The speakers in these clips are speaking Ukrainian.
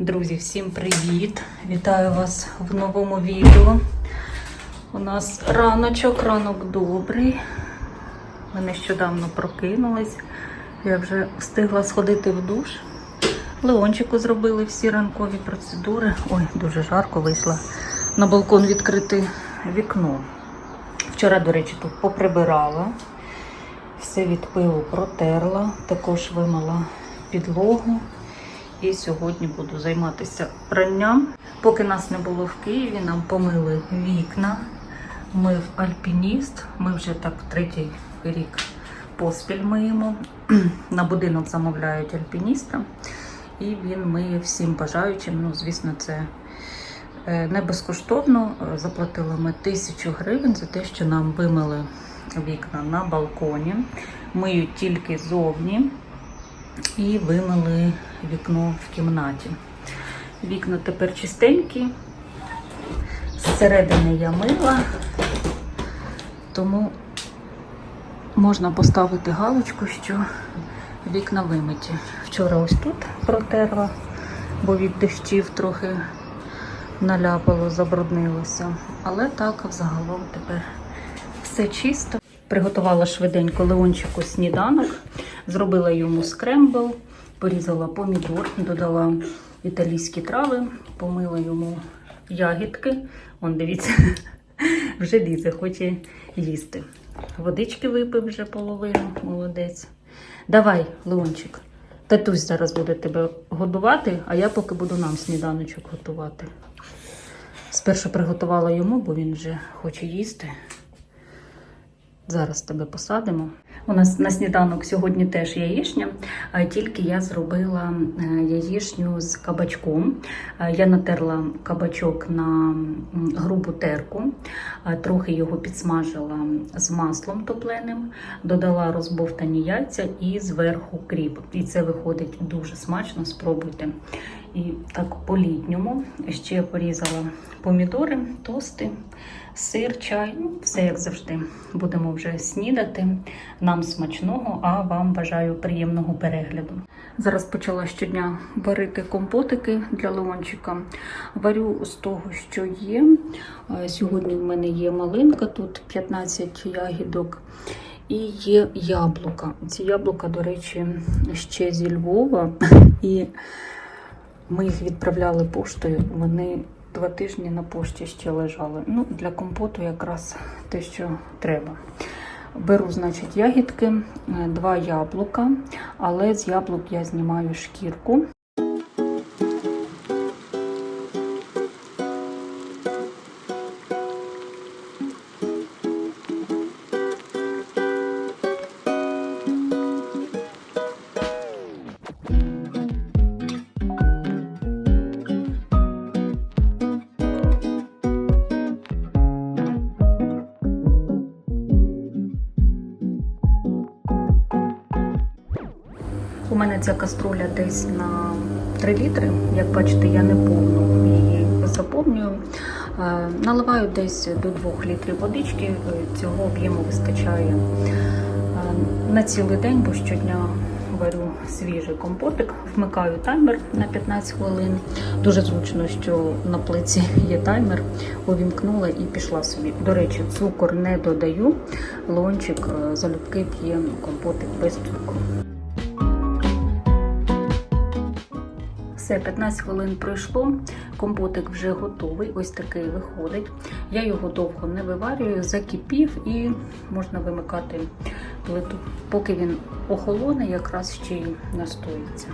Друзі, всім привіт! Вітаю вас в новому відео. У нас раночок, ранок добрий. Ми нещодавно прокинулись. Я вже встигла сходити в душ. Леончику зробили всі ранкові процедури. Ой, дуже жарко вийшла. На балкон відкрити вікно. Вчора, до речі, тут поприбирала. Все від пилу протерла, також вимила підлогу. І сьогодні буду займатися пранням. Поки нас не було в Києві, нам помили вікна. Мив альпініст. Ми вже так третій рік поспіль миємо. На будинок замовляють альпініста. І він миє всім бажаючим. Ну, звісно, це е, не безкоштовно. Заплатили ми тисячу гривень за те, що нам вимили вікна на балконі. Миють тільки зовні і вимили вікно в кімнаті. Вікна тепер чистенькі. Зсередини я мила, тому можна поставити галочку, що вікна вимиті. Вчора ось тут протерла, бо від дощів трохи наляпало, забруднилося. Але так взагалом тепер все чисто. Приготувала швиденько Леончику сніданок, зробила йому скрембл, порізала помідор, додала італійські трави, помила йому ягідки. Вон, дивіться, вже лізе, хоче їсти. Водички випив вже половину, молодець. Давай, Леончик, татусь зараз буде тебе годувати, а я поки буду нам сніданочок готувати. Спершу приготувала йому, бо він вже хоче їсти. Зараз тебе посадимо. У нас на сніданок сьогодні теж яєчня, тільки я зробила е, яєчню з кабачком. Е, Я натерла кабачок на грубу терку, е, трохи його підсмажила з маслом топленим, додала розбовтані яйця і зверху кріп. І це виходить дуже смачно, спробуйте. І так по-літньому ще порізала помідори, тости, сир, чай, ну, все як завжди. Будемо вже снідати. Нам смачного, а вам бажаю приємного перегляду. Зараз почала щодня варити компотики для Леончика. Варю з того, що є. Е, Сьогодні в мене є малинка, тут 15 ягідок. І є яблука. Ці яблука, до речі, ще зі Львова. І ми їх відправляли поштою. Вони два тижні на пошті ще лежали. Ну, для компоту якраз те, що треба. Беру, значить, ягідки, е, два яблука, але з яблук я знімаю шкірку. Мене ця каструля десь на 3 літри. Як бачите, я не повну її заповнюю. Е, Наливаю десь до 2 літрів водички. Е, Цього об'єму вистачає е, на цілий день, бо щодня варю свіжий компотик, вмикаю таймер на 15 хвилин. Дуже зручно, що на плиці є таймер. Увімкнула і пішла собі. До речі, цукор не додаю. Лончик залюбки п'є компотик без цукру. Все, 15 хвилин пройшло, компотик вже готовий, ось такий виходить. Я його довго не виварюю, закипів і можна вимикати плиту. Поки він охолоне, якраз ще й настоїться.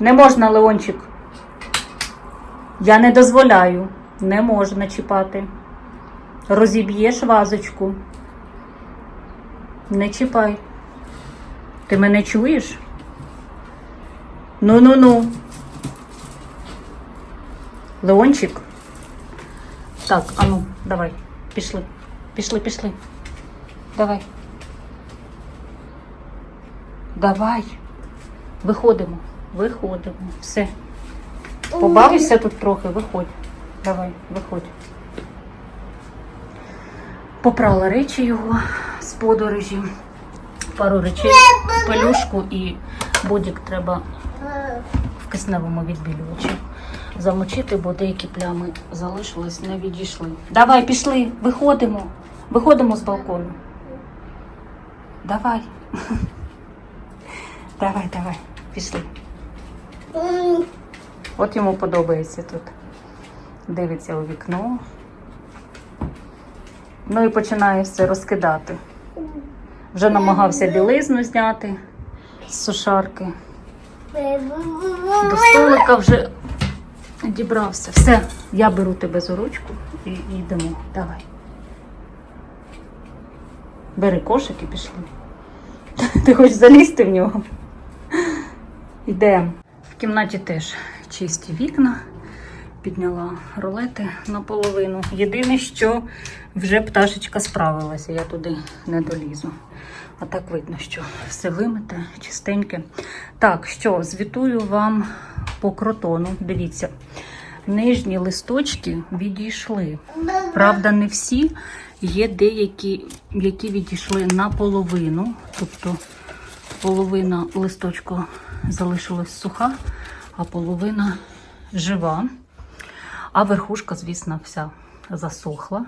Не можна, Леончик. Я не дозволяю. Не можна чіпати. Розіб'єш вазочку. Не чіпай. Ти мене чуєш? Ну-ну-ну. Леончик. Так, а ну, давай. Пішли. Пішли, пішли. Давай. Давай. Виходимо. Виходимо. Все. Побавишся тут трохи, виходь. Давай, виходь. Попрала речі його з подорожі. Пару речей, пелюшку і бодік треба в кисневому відбілювачі замочити, бо деякі плями залишились, не відійшли. Давай, пішли, виходимо. Виходимо з балкону. Давай. Давай, давай, пішли. От йому подобається тут. Дивиться у вікно. Ну і починає все розкидати. Вже намагався білизну зняти з сушарки. До столика вже дібрався. Все, я беру тебе за ручку і йдемо. Давай. Бери кошик і пішли. Ти хочеш залізти в нього? Йдемо. В кімнаті теж чисті вікна. Підняла рулети наполовину. Єдине, що вже пташечка справилася, я туди не долізу. А так видно, що все вимите, чистеньке. Так, що, звітую вам по кротону. Дивіться, нижні листочки відійшли. Правда, не всі. Є деякі, які відійшли наполовину. Тобто половина листочку залишилась суха, а половина жива. А верхушка, звісно, вся засохла.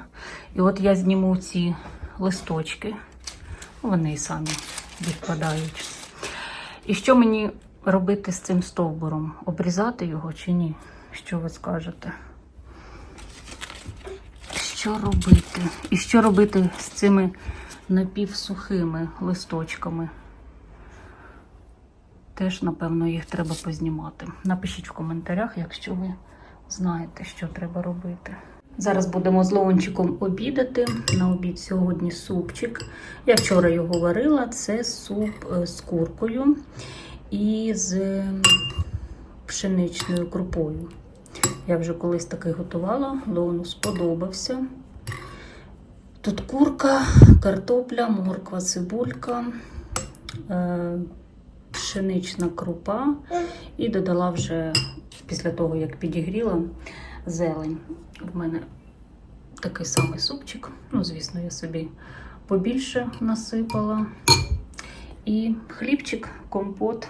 І от я зніму ці листочки, вони і самі відпадають. І що мені робити з цим стовбуром? Обрізати його чи ні? Що ви скажете? Що робити? І що робити з цими напівсухими листочками? Теж, напевно, їх треба познімати. Напишіть в коментарях, якщо ви знаєте, що треба робити. Зараз будемо з Леончиком обідати. На обід сьогодні супчик. Я вчора його варила. Це суп е, з куркою і з пшеничною крупою. Я вже колись такий готувала, Леону сподобався. Тут курка, картопля, морква, цибулька, е, пшенична крупа і додала вже після того, як підігріла зелень. В мене такий самий супчик. Ну, звісно, я собі побільше насипала. І хлібчик, компот.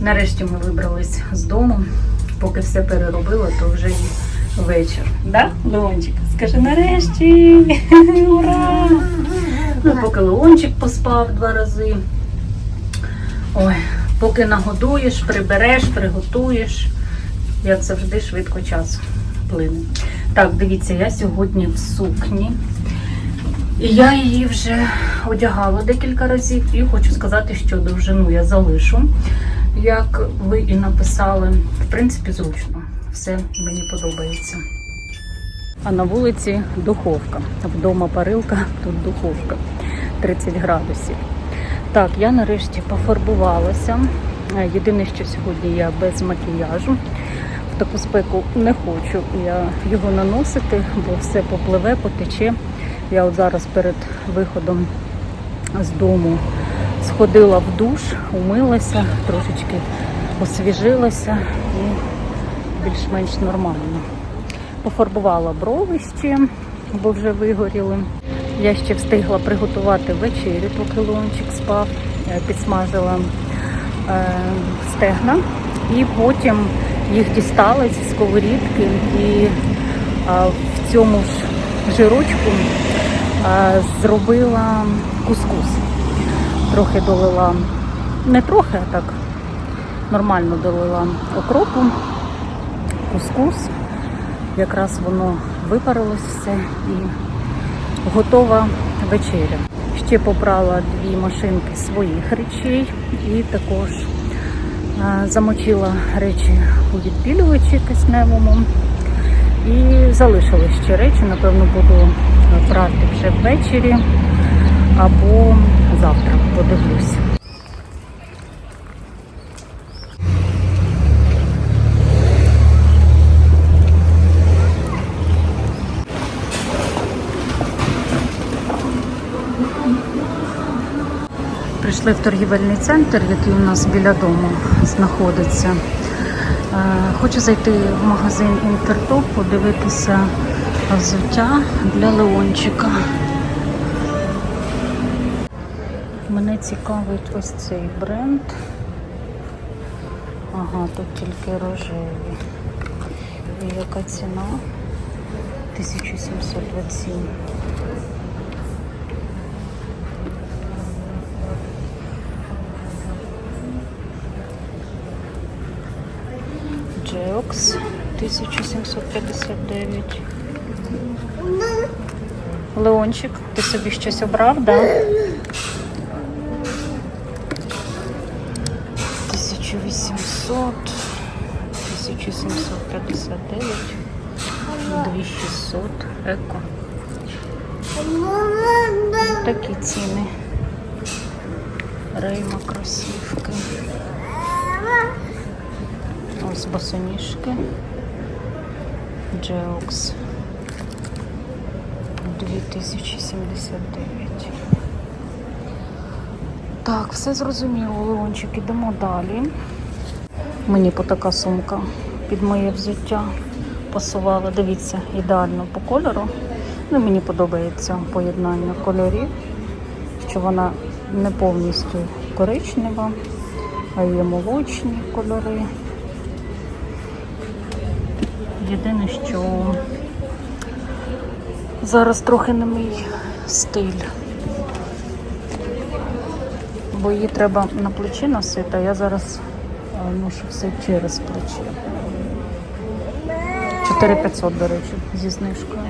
Нарешті ми вибрались з дому. Поки все переробила, то вже і вечір. Да, Леончик? Скажи нарешті! Ура! Ну, поки Леончик поспав два рази. Ой, поки нагодуєш, прибереш, приготуєш. Як завжди, швидко час плине. Так, дивіться, я сьогодні в сукні. І я її вже одягала декілька разів і хочу сказати, що довжину я залишу. Як ви і написали, в принципі, зручно. Все мені подобається. А на вулиці духовка. Вдома парилка, тут духовка 30 градусів. Так, я нарешті пофарбувалася. Е, Єдине, що сьогодні я без макіяжу. В таку спеку не хочу я його наносити, бо все попливе, потече. Я от зараз перед виходом з дому сходила в душ, умилася, трошечки освіжилася і більш-менш нормально. Пофарбувала брови ще, бо вже вигоріли. Я ще встигла приготувати вечерю, поки лончик спав, Е, підсмажила е, стегна і потім їх дістала зі сковорідки і е, в цьому ж жирочку зробила кускус. Трохи долила, не трохи, а так нормально долила окропу, кускус. Якраз воно випарилось все і готова вечеря. Ще попрала дві машинки своїх речей і також е, замочила речі у відбілювачі кисневому. І залишили ще речі, напевно, буду прати вже ввечері або завтра подивлюсь. Прийшли в торгівельний центр, який у нас біля дому знаходиться. Е, Хочу зайти в магазин Інтертоп, подивитися взуття для Леончика. Мене цікавить ось цей бренд. Ага, тут тільки рожеві. І яка ціна? 1727. Джеокс 1759. Леончик, ти собі щось обрав, да? 1800, 1759, 2600, еко. Такі ціни. Рейма кросівки. Ось босоніжки. Джеокс. 2079. Так, все зрозуміло, Леончик, ідемо далі. Мені така сумка під моє взуття пасувала. Дивіться, ідеально по кольору. Ну, мені подобається поєднання кольорів, що вона не повністю коричнева, а є молочні кольори. Єдине, що зараз трохи не мій стиль. Бо її треба на плечі носити, а я зараз ношу все через плечі. 4500, до речі, зі знижкою.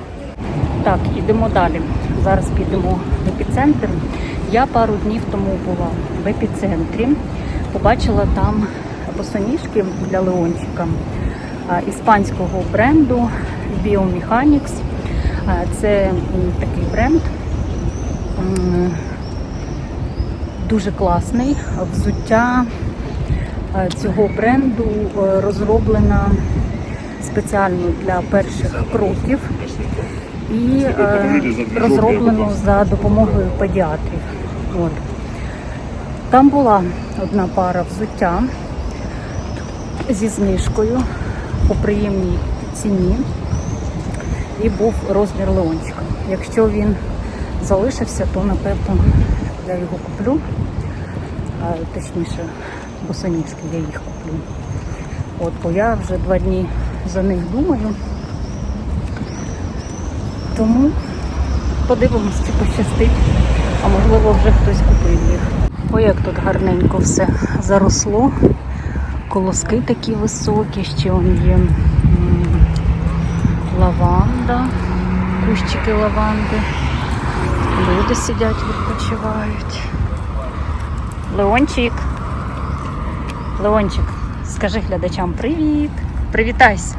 Так, йдемо далі. Зараз підемо в епіцентр. Я пару днів тому була в епіцентрі. Побачила там босоніжки для Леончика іспанського бренду Biomechanics. Це такий бренд. Дуже класний. Взуття цього бренду е, розроблено спеціально для перших кроків і е, розроблено за допомогою педіатрів. От. Там була одна пара взуття зі знижкою по приємній ціні і був розмір Леончика. Якщо він залишився, то напевно я його куплю. Точніше, босоніжки я їх куплю. От, бо я вже два дні за них думаю. Тому подивимось, чи пощастить, а можливо вже хтось купив їх. Ой, як тут гарненько все заросло. Колоски такі високі, ще он є лаванда, кущики лаванди. Люди сидять, відпочивають. Леончик. Леончик, скажи глядачам привіт. Привітайся.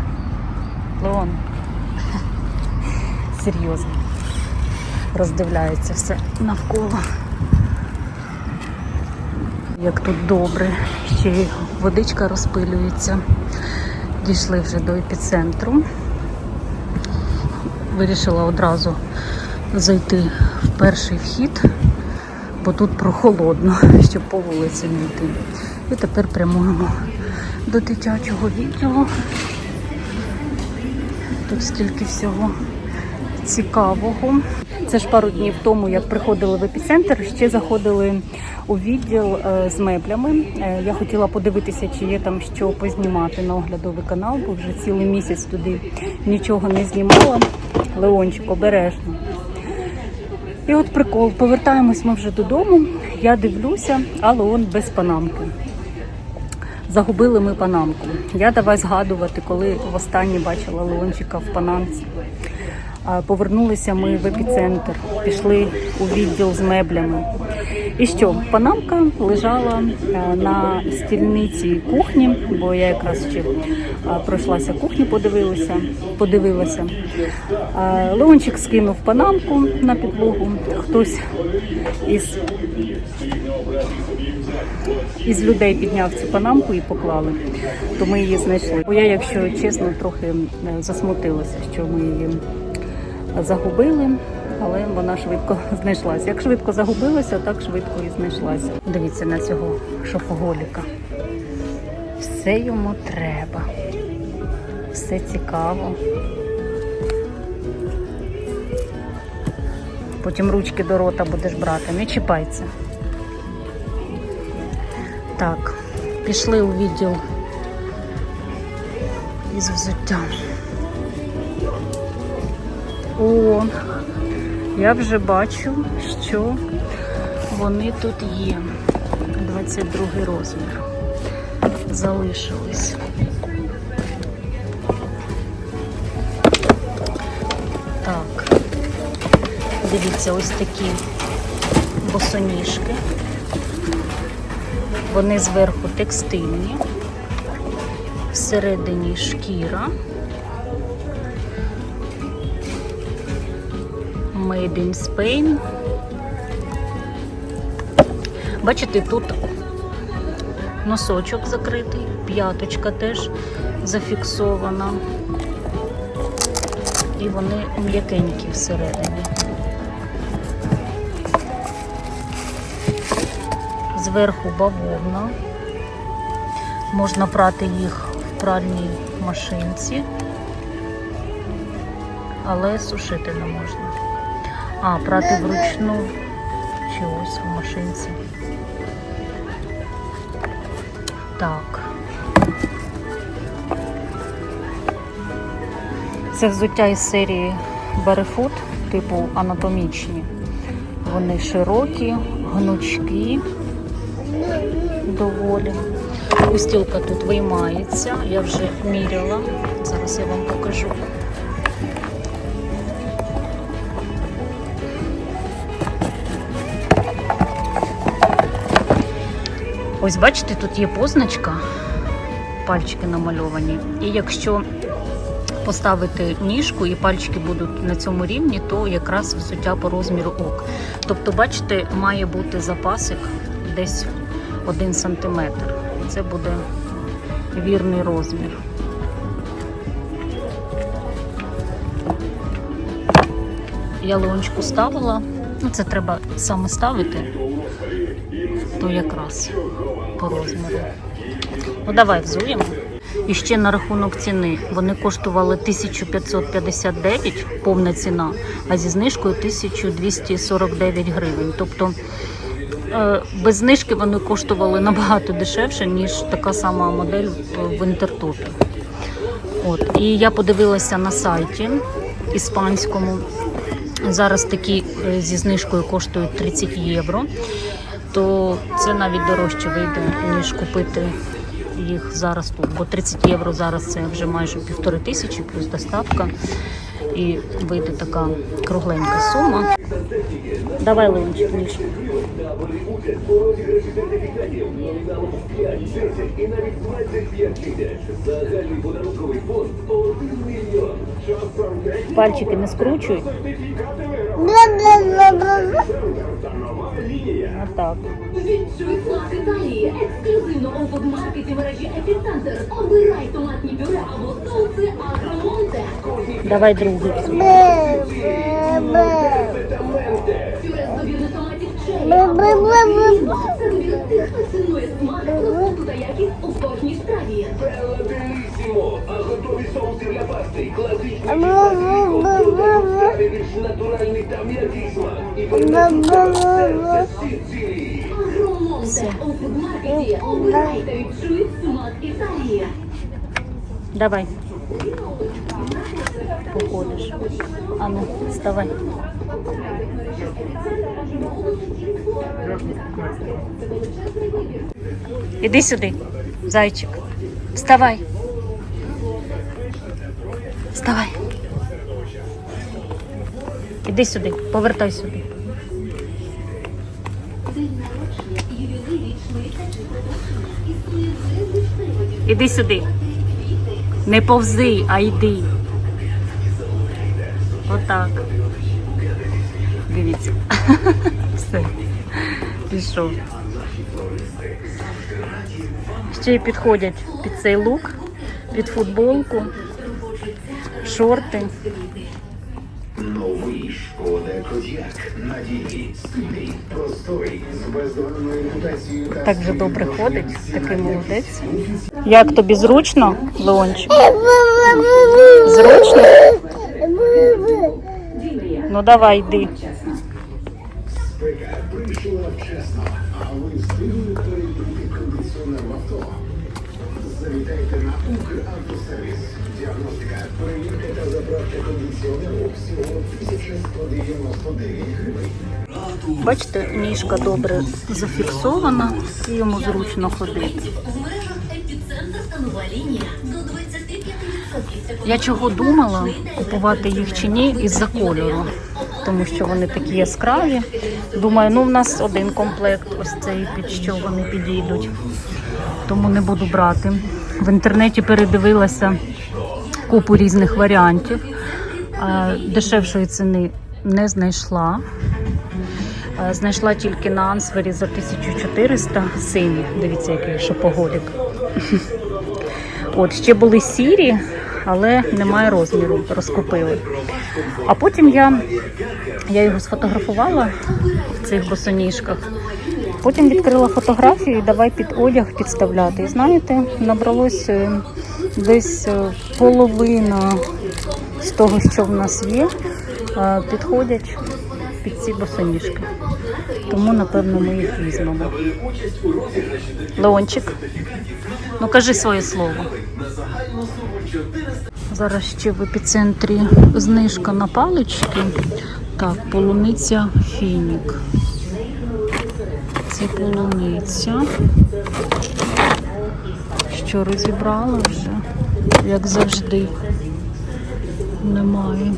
Леон. Серйозно. Роздивляється все навколо. Як тут добре, ще й водичка розпилюється. Дійшли вже до епіцентру. Вирішила одразу зайти в перший вхід, бо тут прохолодно, щоб по вулиці не йти. І тепер прямуємо до дитячого відділу. Тут стільки всього цікавого. Це ж пару днів тому, як приходили в епіцентр, ще заходили у відділ е, з меблями. Е, Я хотіла подивитися, чи є там що познімати на оглядовий канал, бо вже цілий місяць туди нічого не знімала. Леончик, обережно. І от прикол, повертаємось ми вже додому. Я дивлюся, але он без панамки. Загубили ми панамку. Я давай згадувати, коли востаннє бачила Леончика в панамці. Повернулися ми в епіцентр, пішли у відділ з меблями. І що, панамка лежала е, на стільниці кухні, бо я якраз ще е, пройшлася кухню, подивилася, подивилася. Е, Леончик скинув панамку на підлогу. Хтось із, із людей підняв цю панамку і поклали, то ми її знайшли. Бо я, якщо чесно, трохи засмутилася, що ми її загубили, але вона швидко знайшлася. Як швидко загубилася, так швидко і знайшлася. Дивіться на цього шопоголіка. Все йому треба. Все цікаво. Потім ручки до рота будеш брати, не чіпайся. Так, пішли у відділ із взуттям. О, я вже бачу, що вони тут є. 22 розмір. Залишились. Так. Дивіться, ось такі босоніжки. Вони зверху текстильні, всередині шкіра. Made in Spain. Бачите, тут носочок закритий, п'яточка теж зафіксована. І вони м'якенькі всередині. Зверху бавовна. Можна прати їх в пральній машинці, але сушити не можна. А, прати вручну чи ось в машинці. Так. Це взуття із серії Barefoot, типу анатомічні. Вони широкі, гнучкі доволі. Устілка тут виймається, я вже міряла. Зараз я вам покажу. Ось бачите, тут є позначка, пальчики намальовані. І якщо поставити ніжку і пальчики будуть на цьому рівні, то якраз взуття по розміру ок. Тобто, бачите, має бути запасик десь 1 см. Це буде вірний розмір. Я леончику ставила. Ну, це треба саме ставити, то якраз по розміру. Ну, давай взуємо. І ще на рахунок ціни. Вони коштували 1559, повна ціна, а зі знижкою 1249 гривень. Тобто е, без знижки вони коштували набагато дешевше, ніж така сама модель в інтертопі. От. І я подивилася на сайті іспанському. Зараз такі е, зі знижкою коштують 30 євро, то це навіть дорожче вийде, ніж купити їх зараз тут. Бо 30 євро зараз це вже майже півтори тисячі плюс доставка. І вийде така кругленька сума. Давай Ленчик, ніжку. Пальчики не скручуй. Отак. Відчуй смак Італії. Ексклюзивно у фудмаркеті мережі Епіцентр. Обирай томатні пюре або соуси Агромонте. Давай другий. Пюре з добірних томатів черрі. Це добір тих, хто цінує смак, красоту та якість у кожній страві. Беллателісімо, а готові соуси для пасти, класичний більш натуральний та м'який смак. І серце Сицилії. Агромонте у фудмаркеті. Обирай та смак Італії. Давай. Походиш. Ану, вставай. Іди сюди, зайчик. Вставай. Вставай. Іди сюди, повертай сюди. Іди сюди. Не повзи, а йди. Отак. Дивіться. Все. Пішов. Ще й підходять під цей лук, під футболку, шорти. Новий шкода Кодіак. Надійний, стильний, простой, з бездоганною репутацією Так же добре ходить, такий молодець. Як тобі зручно, Леончик? Зручно? Ну давай йди. спека прийшла вчасно, а ви встигли перевірити кондиціонер в авто. Завітайте на Укравтосервіс. Діагностика, перевірка та заправка кондиціонеру всього 1199 гривень. Бачите, ніжка добре зафіксована і йому зручно ходити. В мережах епіцентр станова лінія до 25%. Я чого думала купувати їх чи ні із-за кольору, тому що вони такі яскраві. Думаю, ну в нас один комплект, ось цей під що вони підійдуть, тому не буду брати. В інтернеті передивилася купу різних варіантів. Дешевшої ціни не знайшла. Е, Знайшла тільки на Ансвері за 1400 сині. Дивіться, який шопоголік. От ще були сірі, але немає розміру, розкупили. А потім я, я його сфотографувала в цих босоніжках. Потім відкрила фотографію і давай під одяг підставляти. І знаєте, набралось е, десь е, половина з того, що в нас є, е, підходять під ці босоніжки. Тому, напевно, ми їх візьмемо. Леончик, ну кажи своє слово. Зараз ще в епіцентрі знижка на палички. Так, полуниця фінік. Це полуниця. Що розібрала вже, як завжди. Немає.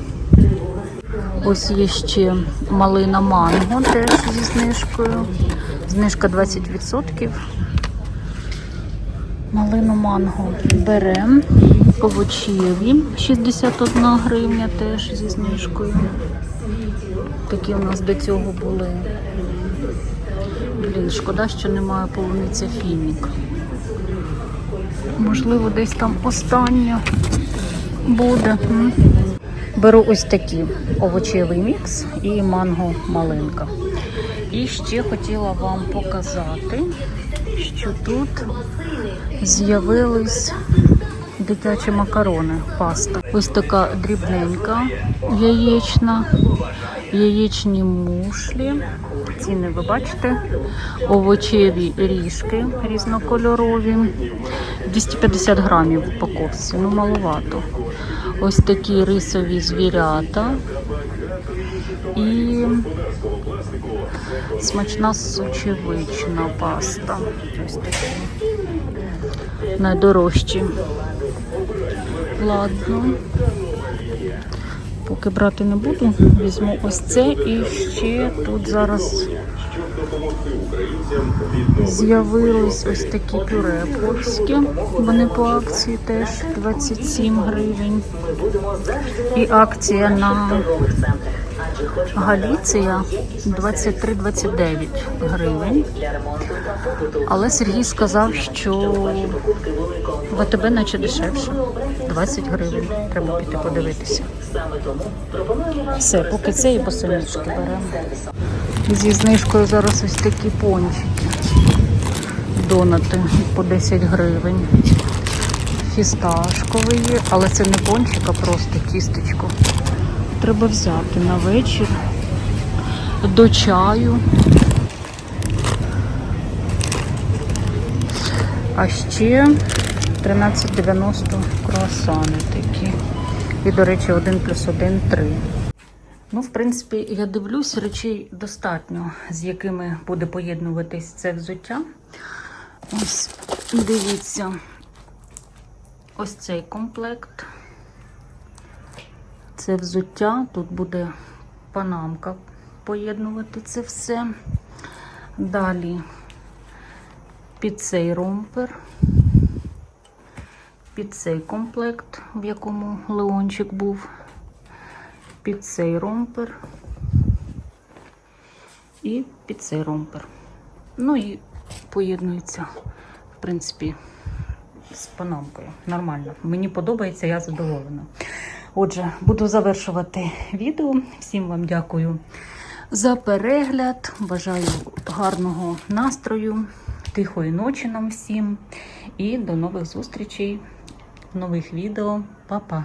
Ось є ще малина манго теж зі знижкою. Знижка 20%. Малину манго беремо. Овочеві 61 гривня теж зі знижкою. Такі у нас до цього були. Блін, шкода, що немає полуниця фінік. Можливо, десь там остання буде. Беру ось такі овочевий мікс і манго малинка. І ще хотіла вам показати, що тут з'явились дитячі макарони, паста. Ось така дрібненька яєчна, яєчні мушлі. Ціни ви бачите, овочеві ріжки різнокольорові, 250 грамів в упаковці, ну маловато. Ось такі рисові звірята і смачна сочевична паста. Ось такі найдорожчі. Ладно. Поки брати не буду, візьму ось це і ще тут зараз з'явились ось такі пюре польські. Вони по акції теж 27 гривень. І акція на Галіція 23-29 гривень. Але Сергій сказав, що в АТБ наче дешевше. 20 гривень. Треба піти подивитися. Все, поки це і босонічки беремо. Зі знижкою зараз ось такі пончики. Донати по 10 гривень. Фісташковий але це не пончик, а просто тістечко. Треба взяти на вечір до чаю. А ще 13,90 круасани такі. І, до речі, 1 плюс 1 – 3. Ну, в принципі, я дивлюсь, речей достатньо, з якими буде поєднуватись це взуття. Ось, дивіться, ось цей комплект. Це взуття. Тут буде панамка поєднувати це все. Далі під цей ромпер, під цей комплект, в якому леончик був, під цей ромпер і під цей ромпер. Ну і поєднується, в принципі, з панамкою. Нормально. Мені подобається, я задоволена. Отже, буду завершувати відео. Всім вам дякую за перегляд. Бажаю гарного настрою, тихої ночі нам всім. І до нових зустрічей нових відео. Па-па!